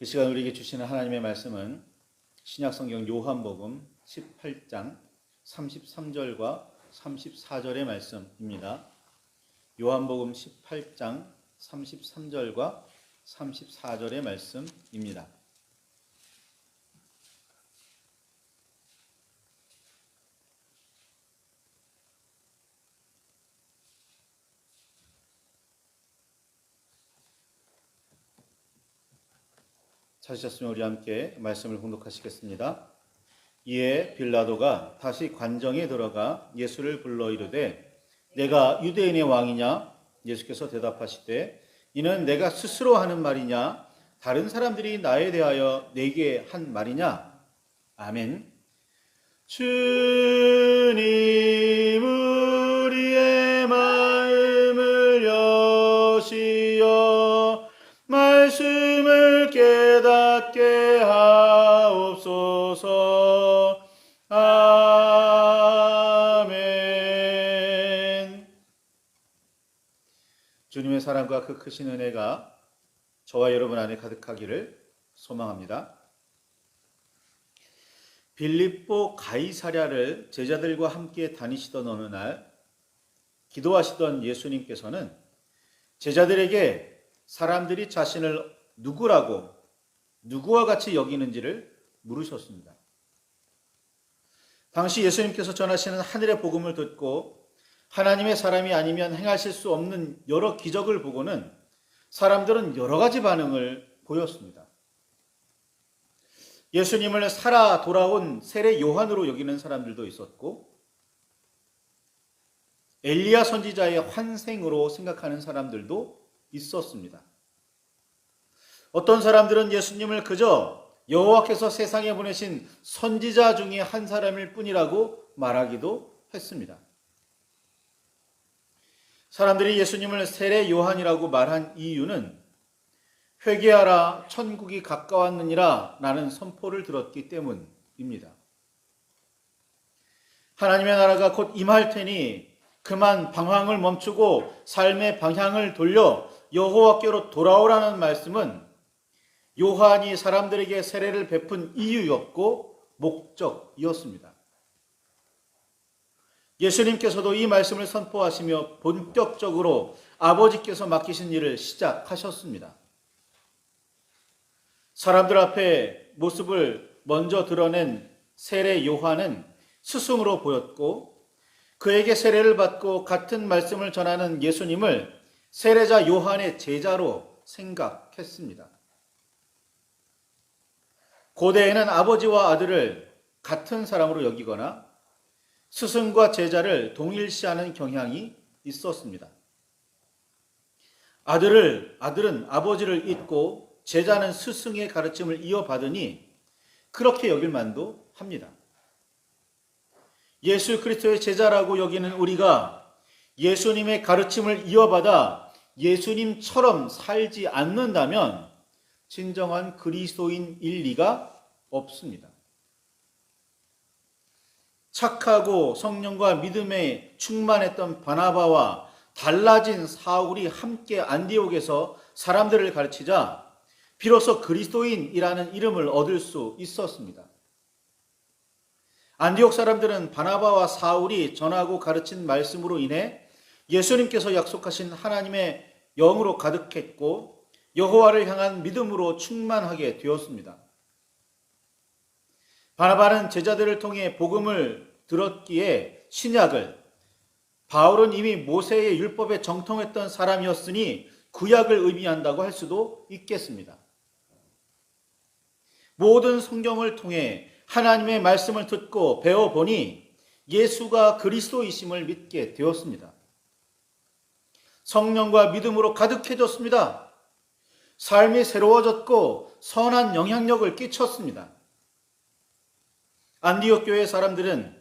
이 시간 우리에게 주시는 하나님의 말씀은 신약성경 요한복음 18장 33절과 34절의 말씀입니다. 요한복음 18장 33절과 34절의 말씀입니다. 찾으셨으면 우리 함께 말씀을 공독하시겠습니다. 이에 빌라도가 다시 관정에 들어가 예수를 불러 이르되 내가 유대인의 왕이냐? 예수께서 대답하시되 이는 내가 스스로 하는 말이냐? 다른 사람들이 나에 대하여 내게 한 말이냐? 아멘. 주님 우 깨닫게 하옵소서 아멘 주님의 사랑과 그 크신 은혜가 저와 여러분 안에 가득하기를 소망합니다. 빌립보 가이사랴를 제자들과 함께 다니시던 어느 날 기도하시던 예수님께서는 제자들에게 사람들이 자신을 누구라고 누구와 같이 여기는지를 물으셨습니다. 당시 예수님께서 전하시는 하늘의 복음을 듣고 하나님의 사람이 아니면 행하실 수 없는 여러 기적을 보고는 사람들은 여러 가지 반응을 보였습니다. 예수님을 살아 돌아온 세례 요한으로 여기는 사람들도 있었고 엘리야 선지자의 환생으로 생각하는 사람들도 있었습니다. 어떤 사람들은 예수님을 그저 여호와께서 세상에 보내신 선지자 중에 한 사람일 뿐이라고 말하기도 했습니다. 사람들이 예수님을 세례 요한이라고 말한 이유는 회개하라 천국이 가까웠느니라 라는 선포를 들었기 때문입니다. 하나님의 나라가 곧 임할 테니 그만 방황을 멈추고 삶의 방향을 돌려 여호와께로 돌아오라는 말씀은 요한이 사람들에게 세례를 베푼 이유였고 목적이었습니다. 예수님께서도 이 말씀을 선포하시며 본격적으로 아버지께서 맡기신 일을 시작하셨습니다. 사람들 앞에 모습을 먼저 드러낸 세례 요한은 스승으로 보였고 그에게 세례를 받고 같은 말씀을 전하는 예수님을 세례자 요한의 제자로 생각했습니다. 고대에는 아버지와 아들을 같은 사람으로 여기거나 스승과 제자를 동일시하는 경향이 있었습니다. 아들을 아들은 아버지를 잊고 제자는 스승의 가르침을 이어받으니 그렇게 여길 만도 합니다. 예수 그리스도의 제자라고 여기는 우리가 예수님의 가르침을 이어받아 예수님처럼 살지 않는다면 진정한 그리스도인 일 리가 없습니다. 착하고 성령과 믿음에 충만했던 바나바와 달라진 사울이 함께 안디옥에서 사람들을 가르치자 비로소 그리스도인이라는 이름을 얻을 수 있었습니다. 안디옥 사람들은 바나바와 사울이 전하고 가르친 말씀으로 인해 예수님께서 약속하신 하나님의 영으로 가득했고 여호와를 향한 믿음으로 충만하게 되었습니다. 바나바는 제자들을 통해 복음을 들었기에 신약을 바울은 이미 모세의 율법에 정통했던 사람이었으니 구약을 의미한다고 할 수도 있겠습니다. 모든 성경을 통해 하나님의 말씀을 듣고 배워보니 예수가 그리스도이심을 믿게 되었습니다. 성령과 믿음으로 가득해졌습니다. 삶이 새로워졌고 선한 영향력을 끼쳤습니다. 안디옥 교회 사람들은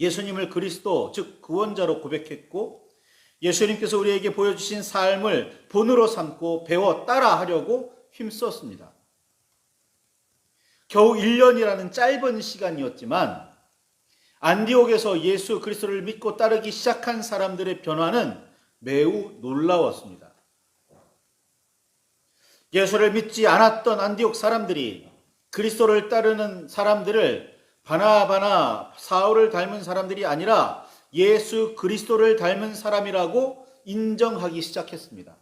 예수님을 그리스도 즉 구원자로 고백했고 예수님께서 우리에게 보여주신 삶을 본으로 삼고 배워 따라하려고 힘썼습니다. 겨우 1년이라는 짧은 시간이었지만 안디옥에서 예수 그리스도를 믿고 따르기 시작한 사람들의 변화는 매우 놀라웠습니다. 예수를 믿지 않았던 안디옥 사람들이 그리스도를 따르는 사람들을 바나바나 사울을 닮은 사람들이 아니라 예수 그리스도를 닮은 사람이라고 인정하기 시작했습니다.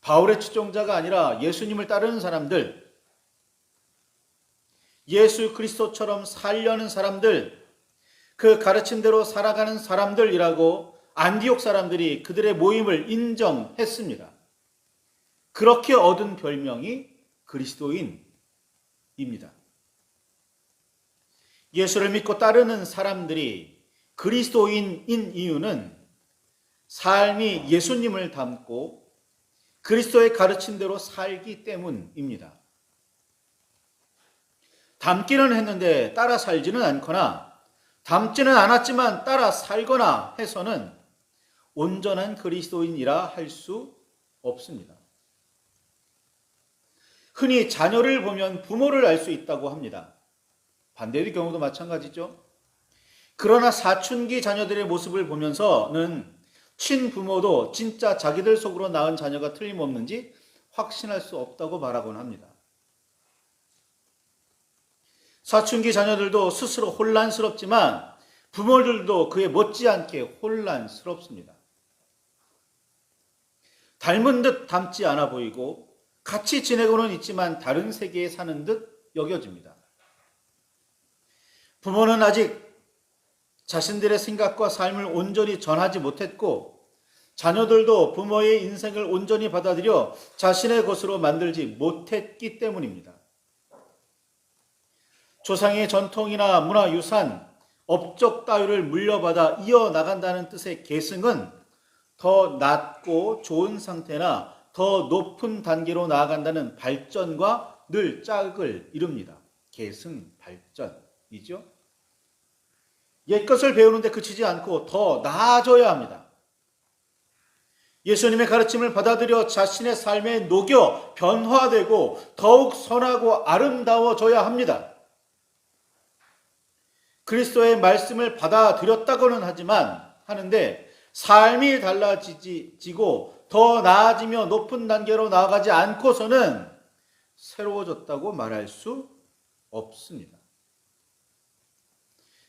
바울의 추종자가 아니라 예수님을 따르는 사람들, 예수 그리스도처럼 살려는 사람들, 그 가르친 대로 살아가는 사람들이라고 안디옥 사람들이 그들의 모임을 인정했습니다. 그렇게 얻은 별명이 그리스도인입니다. 예수를 믿고 따르는 사람들이 그리스도인인 이유는 삶이 예수님을 닮고 그리스도의 가르친 대로 살기 때문입니다. 닮기는 했는데 따라 살지는 않거나 닮지는 않았지만 따라 살거나 해서는 온전한 그리스도인이라 할 수 없습니다. 흔히 자녀를 보면 부모를 알 수 있다고 합니다. 반대의 경우도 마찬가지죠. 그러나 사춘기 자녀들의 모습을 보면서는 친부모도 진짜 자기들 속으로 낳은 자녀가 틀림없는지 확신할 수 없다고 말하곤 합니다. 사춘기 자녀들도 스스로 혼란스럽지만 부모들도 그에 못지않게 혼란스럽습니다. 닮은 듯 닮지 않아 보이고 같이 지내고는 있지만 다른 세계에 사는 듯 여겨집니다. 부모는 아직 자신들의 생각과 삶을 온전히 전하지 못했고 자녀들도 부모의 인생을 온전히 받아들여 자신의 것으로 만들지 못했기 때문입니다. 조상의 전통이나 문화 유산, 업적 따위를 물려받아 이어나간다는 뜻의 계승은 더 낮고 좋은 상태나 더 높은 단계로 나아간다는 발전과 늘 짝을 이룹니다. 계승, 발전이죠. 옛것을 배우는데 그치지 않고 더 나아져야 합니다. 예수님의 가르침을 받아들여 자신의 삶에 녹여 변화되고 더욱 선하고 아름다워져야 합니다. 그리스도의 말씀을 받아들였다고는 하지만 하는데 삶이 달라지고 더 나아지며 높은 단계로 나아가지 않고서는 새로워졌다고 말할 수 없습니다.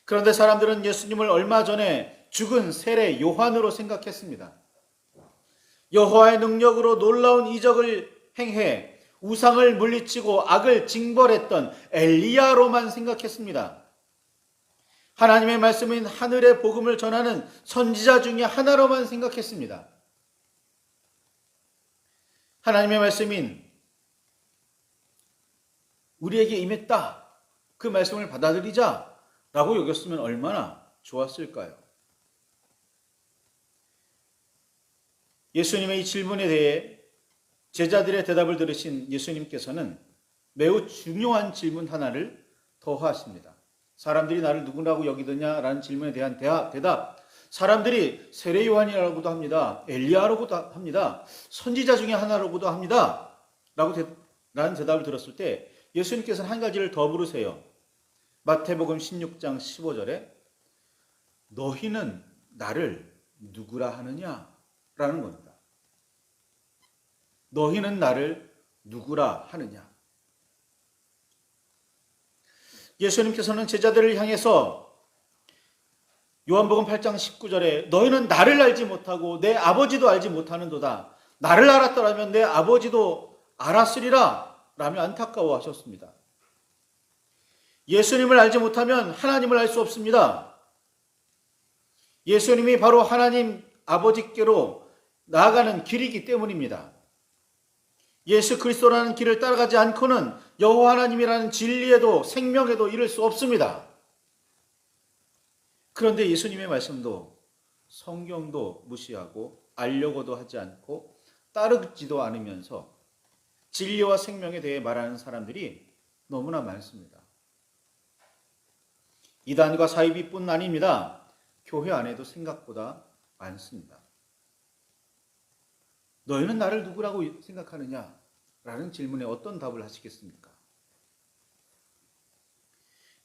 그런데 사람들은 예수님을 얼마 전에 죽은 세례 요한으로 생각했습니다. 여호와의 능력으로 놀라운 이적을 행해 우상을 물리치고 악을 징벌했던 엘리야로만 생각했습니다. 하나님의 말씀인 하늘의 복음을 전하는 선지자 중에 하나로만 생각했습니다. 하나님의 말씀인 우리에게 임했다. 그 말씀을 받아들이자. 라고 여겼으면 얼마나 좋았을까요? 예수님의 이 질문에 대해 제자들의 대답을 들으신 예수님께서는 매우 중요한 질문 하나를 더하십니다. 사람들이 나를 누구라고 여기느냐라는 질문에 대한 대답. 사람들이 세례 요한이라고도 합니다. 엘리야라고도 합니다. 선지자 중에 하나라고도 합니다. 라고 대, 라는 대답을 들었을 때 예수님께서는 한 가지를 더 부르세요. 마태복음 16장 15절에 너희는 나를 누구라 하느냐? 라는 겁니다. 너희는 나를 누구라 하느냐? 예수님께서는 제자들을 향해서 요한복음 8장 19절에 너희는 나를 알지 못하고 내 아버지도 알지 못하는도다. 나를 알았더라면 내 아버지도 알았으리라 라며 안타까워 하셨습니다. 예수님을 알지 못하면 하나님을 알 수 없습니다. 예수님이 바로 하나님 아버지께로 나아가는 길이기 때문입니다. 예수 그리스도라는 길을 따라가지 않고는 여호와 하나님이라는 진리에도 생명에도 이를 수 없습니다. 그런데 예수님의 말씀도 성경도 무시하고 알려고도 하지 않고 따르지도 않으면서 진리와 생명에 대해 말하는 사람들이 너무나 많습니다. 이단과 사이비뿐 아닙니다. 교회 안에도 생각보다 많습니다. 너희는 나를 누구라고 생각하느냐? 라는 질문에 어떤 답을 하시겠습니까?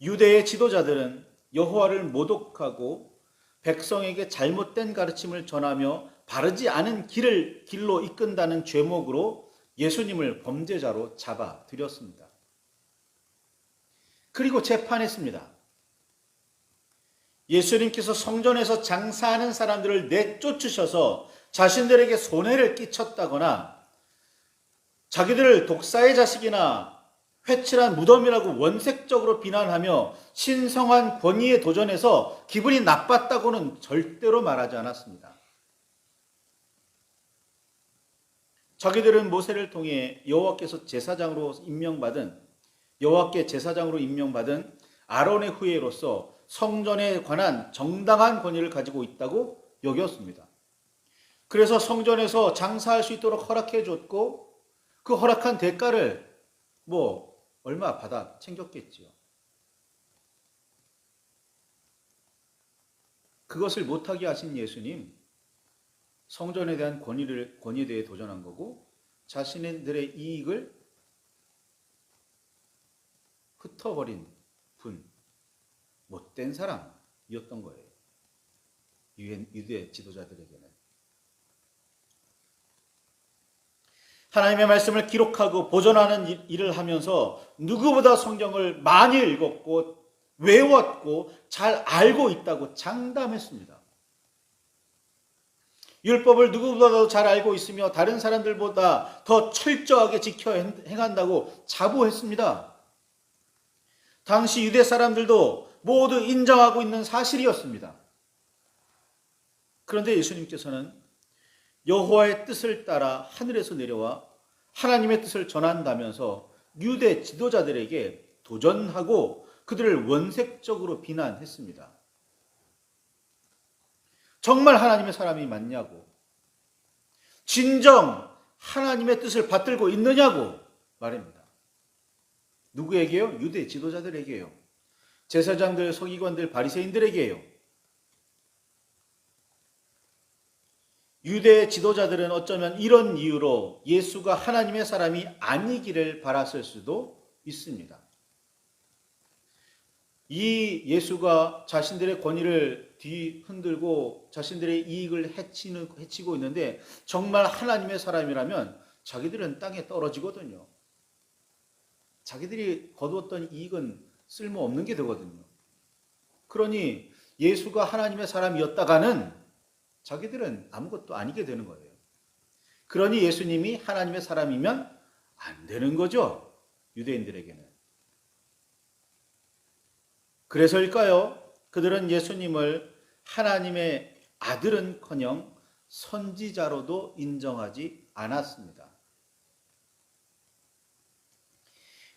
유대의 지도자들은 여호와를 모독하고 백성에게 잘못된 가르침을 전하며 바르지 않은 길을 길로 이끈다는 죄목으로 예수님을 범죄자로 잡아 들였습니다. 그리고 재판했습니다. 예수님께서 성전에서 장사하는 사람들을 내쫓으셔서 자신들에게 손해를 끼쳤다거나 자기들을 독사의 자식이나 회칠한 무덤이라고 원색적으로 비난하며 신성한 권위에 도전해서 기분이 나빴다고는 절대로 말하지 않았습니다. 자기들은 모세를 통해 여호와께서 제사장으로 임명받은 여호와께 제사장으로 임명받은 아론의 후예로서 성전에 관한 정당한 권위를 가지고 있다고 여겼습니다. 그래서 성전에서 장사할 수 있도록 허락해 줬고 그 허락한 대가를 뭐 얼마 받아 챙겼겠지요. 그것을 못하게 하신 예수님 성전에 대한 권위를 권위에 대해 도전한 거고 자신들의 이익을 흩어버린 분 못된 사람이었던 거예요. 유대 지도자들에게는 하나님의 말씀을 기록하고 보존하는 일을 하면서 누구보다 성경을 많이 읽었고 외웠고 잘 알고 있다고 장담했습니다. 율법을 누구보다도 잘 알고 있으며 다른 사람들보다 더 철저하게 지켜 행한다고 자부했습니다. 당시 유대 사람들도 모두 인정하고 있는 사실이었습니다. 그런데 예수님께서는 여호와의 뜻을 따라 하늘에서 내려와 하나님의 뜻을 전한다면서 유대 지도자들에게 도전하고 그들을 원색적으로 비난했습니다. 정말 하나님의 사람이 맞냐고. 진정 하나님의 뜻을 받들고 있느냐고 말입니다. 누구에게요? 유대 지도자들에게요. 제사장들, 서기관들, 바리새인들에게요. 유대 지도자들은 어쩌면 이런 이유로 예수가 하나님의 사람이 아니기를 바랐을 수도 있습니다. 이 예수가 자신들의 권위를 뒤흔들고 자신들의 이익을 해치는, 해치고 있는데 정말 하나님의 사람이라면 자기들은 땅에 떨어지거든요. 자기들이 거두었던 이익은 쓸모없는 게 되거든요. 그러니 예수가 하나님의 사람이었다가는 자기들은 아무것도 아니게 되는 거예요. 그러니 예수님이 하나님의 사람이면 안 되는 거죠. 유대인들에게는. 그래서일까요? 그들은 예수님을 하나님의 아들은 커녕 선지자로도 인정하지 않았습니다.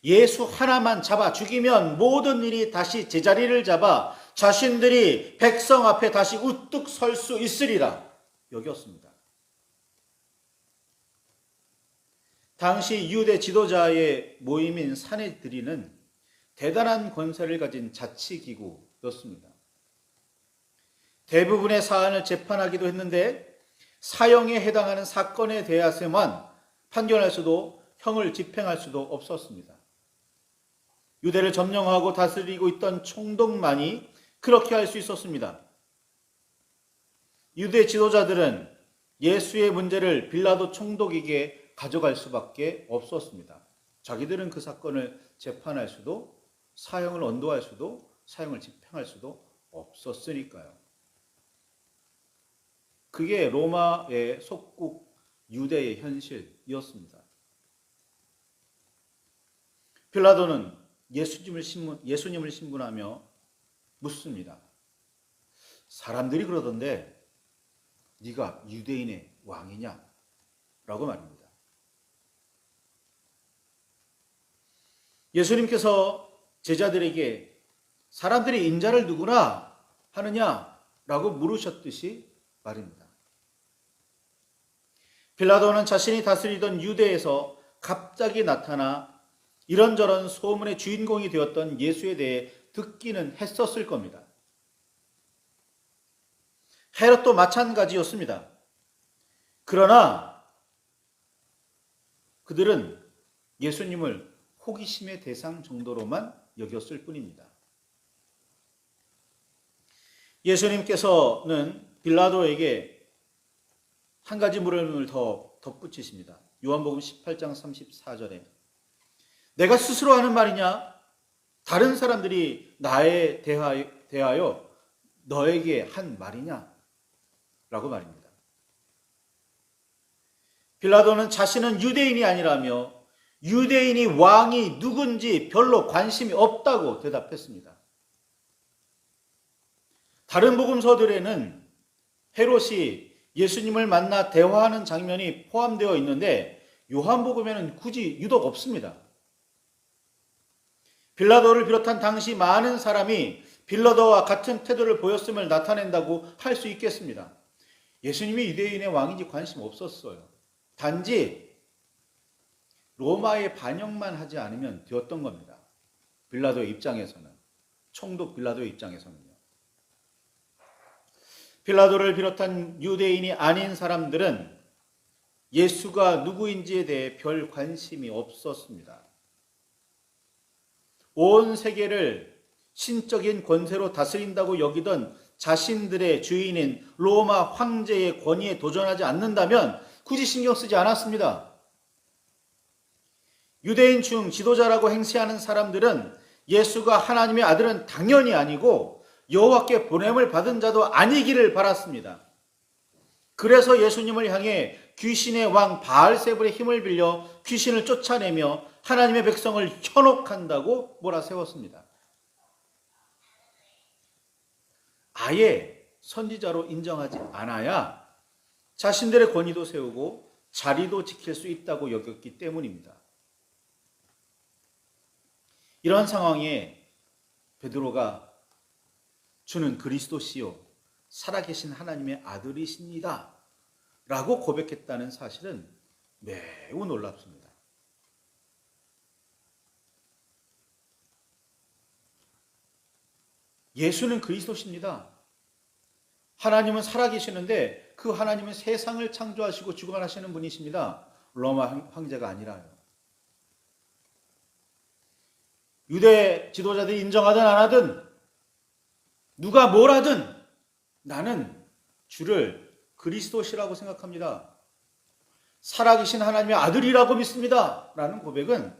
예수 하나만 잡아 죽이면 모든 일이 다시 제자리를 잡아 자신들이 백성 앞에 다시 우뚝 설 수 있으리라 여겼습니다. 당시 유대 지도자의 모임인 사내들이는 대단한 권세를 가진 자치기구였습니다. 대부분의 사안을 재판하기도 했는데 사형에 해당하는 사건에 대해서만 판결할 수도 형을 집행할 수도 없었습니다. 유대를 점령하고 다스리고 있던 총독만이 그렇게 할 수 있었습니다. 유대 지도자들은 예수의 문제를 빌라도 총독에게 가져갈 수밖에 없었습니다. 자기들은 그 사건을 재판할 수도 사형을 언도할 수도 사형을 집행할 수도 없었으니까요. 그게 로마의 속국 유대의 현실이었습니다. 빌라도는 예수님을 신문, 예수님을 신문하며 묻습니다. 사람들이 그러던데 네가 유대인의 왕이냐? 라고 말입니다. 예수님께서 제자들에게 사람들이 인자를 누구나 하느냐 라고 물으셨듯이 말입니다. 빌라도는 자신이 다스리던 유대에서 갑자기 나타나 이런저런 소문의 주인공이 되었던 예수에 대해 듣기는 했었을 겁니다. 헤롯도 마찬가지였습니다. 그러나 그들은 예수님을 호기심의 대상 정도로만 여겼을 뿐입니다. 예수님께서는 빌라도에게 한 가지 물음을 더 덧붙이십니다. 요한복음 18장 34절에 내가 스스로 하는 말이냐? 다른 사람들이 나에 대하여, 너에게 한 말이냐? 라고 말입니다. 빌라도는 자신은 유대인이 아니라며 유대인이 왕이 누군지 별로 관심이 없다고 대답했습니다. 다른 복음서들에는 헤롯이 예수님을 만나 대화하는 장면이 포함되어 있는데 요한복음에는 굳이 유독 없습니다. 빌라도를 비롯한 당시 많은 사람이 빌라도와 같은 태도를 보였음을 나타낸다고 할 수 있겠습니다. 예수님이 유대인의 왕인지 관심 없었어요. 단지 로마의 반역만 하지 않으면 되었던 겁니다. 빌라도의 입장에서는 총독 빌라도의 입장에서는요. 빌라도를 비롯한 유대인이 아닌 사람들은 예수가 누구인지에 대해 별 관심이 없었습니다. 온 세계를 신적인 권세로 다스린다고 여기던 자신들의 주인인 로마 황제의 권위에 도전하지 않는다면 굳이 신경 쓰지 않았습니다. 유대인 중 지도자라고 행세하는 사람들은 예수가 하나님의 아들은 당연히 아니고 여호와께 보냄을 받은 자도 아니기를 바랐습니다. 그래서 예수님을 향해 귀신의 왕 바알세불의 힘을 빌려 귀신을 쫓아내며 하나님의 백성을 현혹한다고 몰아세웠습니다. 아예 선지자로 인정하지 않아야 자신들의 권위도 세우고 자리도 지킬 수 있다고 여겼기 때문입니다. 이런 상황에 베드로가 주는 그리스도시요 살아계신 하나님의 아들이십니다. 라고 고백했다는 사실은 매우 놀랍습니다. 예수는 그리스도십니다. 하나님은 살아계시는데 그 하나님은 세상을 창조하시고 주관하시는 분이십니다. 로마 황제가 아니라요. 유대 지도자들이 인정하든 안 하든 누가 뭘 하든 나는 주를 그리스도시라고 생각합니다. 살아계신 하나님의 아들이라고 믿습니다. 라는 고백은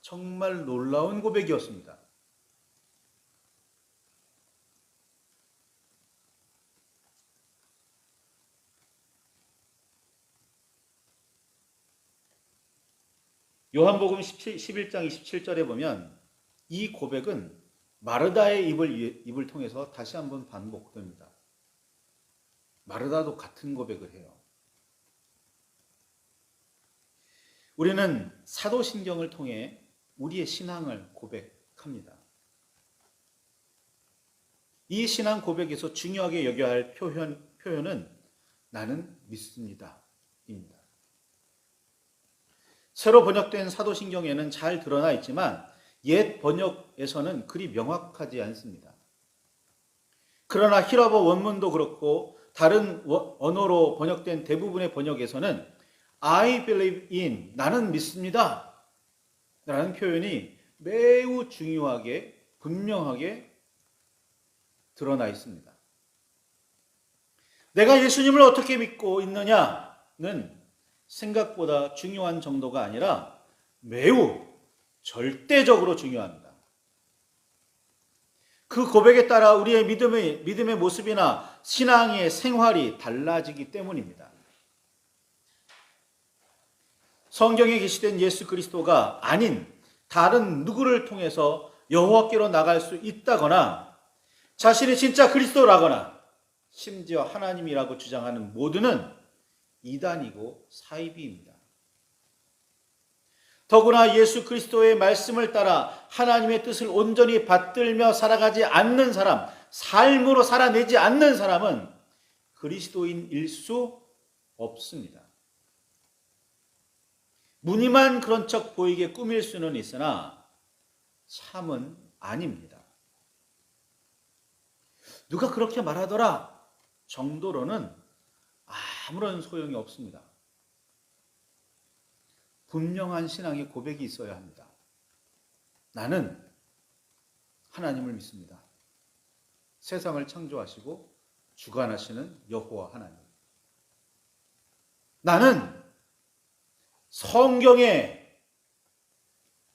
정말 놀라운 고백이었습니다. 요한복음 17, 11장 27절에 보면 이 고백은 마르다의 입을, 입을 통해서 다시 한번 반복됩니다. 마르다도 같은 고백을 해요. 우리는 사도신경을 통해 우리의 신앙을 고백합니다. 이 신앙 고백에서 중요하게 여겨야 할 표현, 표현은 나는 믿습니다. 입니다. 새로 번역된 사도신경에는 잘 드러나 있지만 옛 번역에서는 그리 명확하지 않습니다. 그러나 히라버 원문도 그렇고 다른 언어로 번역된 대부분의 번역에서는 I believe in 나는 믿습니다. 라는 표현이 매우 중요하게 분명하게 드러나 있습니다. 내가 예수님을 어떻게 믿고 있느냐는 생각보다 중요한 정도가 아니라 매우 절대적으로 중요합니다. 그 고백에 따라 우리의 믿음의, 믿음의 모습이나 신앙의 생활이 달라지기 때문입니다. 성경에 게시된 예수 그리스도가 아닌 다른 누구를 통해서 여호와께로 나갈 수 있다거나 자신이 진짜 그리스도라거나 심지어 하나님이라고 주장하는 모두는 이단이고 사이비입니다. 더구나 예수 그리스도의 말씀을 따라 하나님의 뜻을 온전히 받들며 살아가지 않는 사람, 삶으로 살아내지 않는 사람은 그리스도인일 수 없습니다. 무늬만 그런 척 보이게 꾸밀 수는 있으나 참은 아닙니다. 누가 그렇게 말하더라 정도로는 아무런 소용이 없습니다. 분명한 신앙의 고백이 있어야 합니다. 나는 하나님을 믿습니다. 세상을 창조하시고 주관하시는 여호와 하나님. 나는 성경에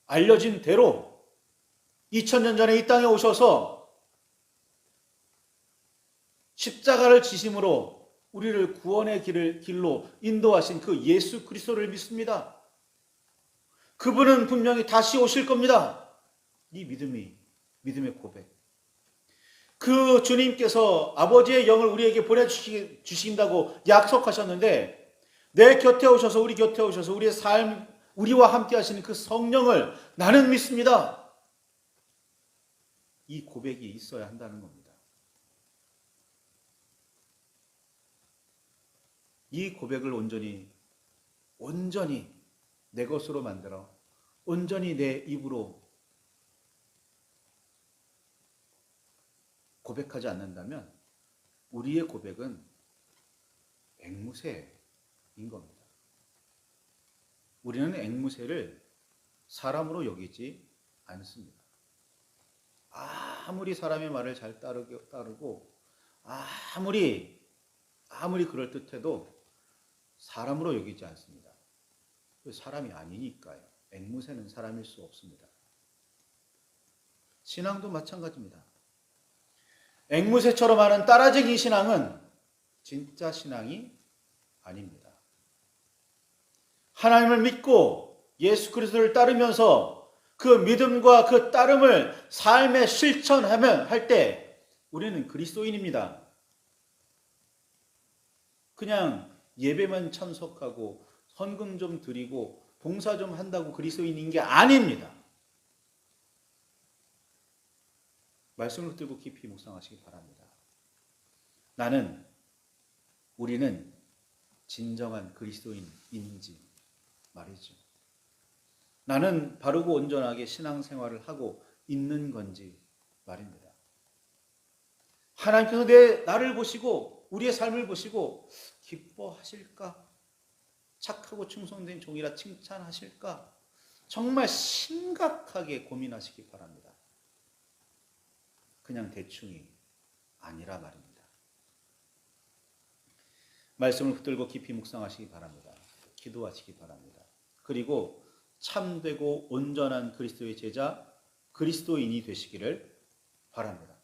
알려진 대로 2000년 전에 이 땅에 오셔서 십자가를 지심으로 우리를 구원의 길을 길로 인도하신 그 예수 그리스도를 믿습니다. 그분은 분명히 다시 오실 겁니다. 이 믿음이 믿음의 고백. 그 주님께서 아버지의 영을 우리에게 보내주신다고 약속하셨는데 내 곁에 오셔서 우리 곁에 오셔서 우리의 삶 우리와 함께 하시는 그 성령을 나는 믿습니다. 이 고백이 있어야 한다는 겁니다. 이 고백을 온전히 온전히 내 것으로 만들어 온전히 내 입으로 고백하지 않는다면 우리의 고백은 앵무새인 겁니다. 우리는 앵무새를 사람으로 여기지 않습니다. 아무리 사람의 말을 잘 따르고, 아무리 아무리 그럴 듯해도 사람으로 여기지 않습니다. 사람이 아니니까요. 앵무새는 사람일 수 없습니다. 신앙도 마찬가지입니다. 앵무새처럼 하는 따라쟁이 신앙은 진짜 신앙이 아닙니다. 하나님을 믿고 예수 그리스도를 따르면서 그 믿음과 그 따름을 삶에 실천하면 할 때 우리는 그리스도인입니다. 그냥 예배만 참석하고 헌금 좀 드리고 봉사 좀 한다고 그리스도인인 게 아닙니다. 말씀을 들고 깊이 묵상하시기 바랍니다. 나는 우리는 진정한 그리스도인인지 말이죠. 나는 바르고 온전하게 신앙생활을 하고 있는 건지 말입니다. 하나님께서 내 나를 보시고 우리의 삶을 보시고 기뻐하실까? 착하고 충성된 종이라 칭찬하실까? 정말 심각하게 고민하시기 바랍니다. 그냥 대충이 아니라 말입니다. 말씀을 붙들고 깊이 묵상하시기 바랍니다. 기도하시기 바랍니다. 그리고 참되고 온전한 그리스도의 제자, 그리스도인이 되시기를 바랍니다.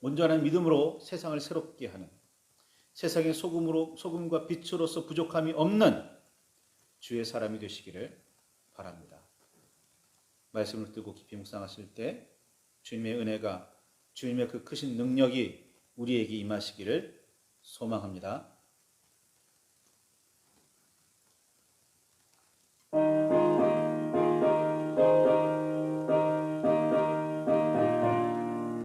온전한 믿음으로 세상을 새롭게 하는 세상의 소금으로 소금과 빛으로서 부족함이 없는 주의 사람이 되시기를 바랍니다. 말씀을 뜨고 깊이 묵상하실 때 주님의 은혜가 주님의 그 크신 능력이 우리에게 임하시기를 소망합니다.